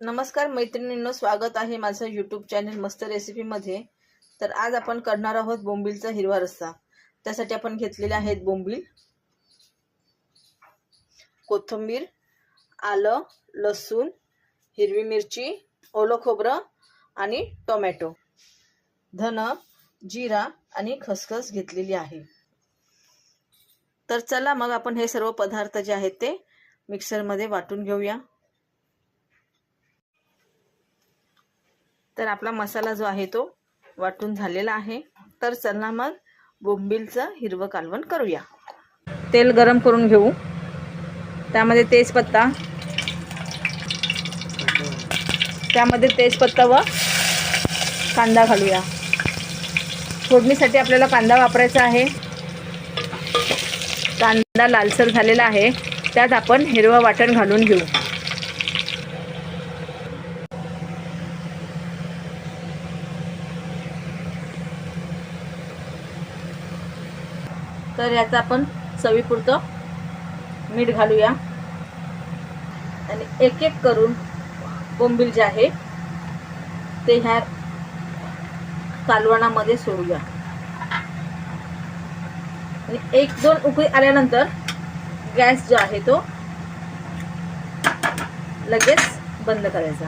नमस्कार मैत्रिणींनो स्वागत आहे माझं यूट्यूब चॅनल मस्त रेसिपीमध्ये तर आज आपण करणार आहोत बोंबीलचा हिरवा रस्सा. त्यासाठी आपण घेतलेले आहेत बोंबील कोथिंबीर आलं लसूण हिरवी मिरची ओलं खोबरं आणि टोमॅटो. धन जिरा आणि खसखस घेतलेली आहे. तर चला मग आपण हे सर्व पदार्थ जे आहेत ते मिक्सरमध्ये वाटून घेऊया. तर आपला मसाला जो आहे तो वाटून झालेला आहे. तर चला मग बोंबीलचं हिरवं कालवण करूया. तेल गरम करून घेऊ. त्यामध्ये तेजपत्ता. त्यामध्ये तेजपत्ता व कांदा घालूया. फोडणीसाठी आपल्याला कांदा वापरायचा आहे. कांदा लालसर झालेला आहे. त्यात आपण हिरवं वाटण घालून घेऊ. तर याचा आपण चवीपुरतं मीठ घालूया. आणि एक एक करून बोंबील जे आहे ते ह्या कालवणामध्ये सोडूया. आणि एक दोन उकळी आल्यानंतर गॅस जो आहे तो लगेच बंद करायचा.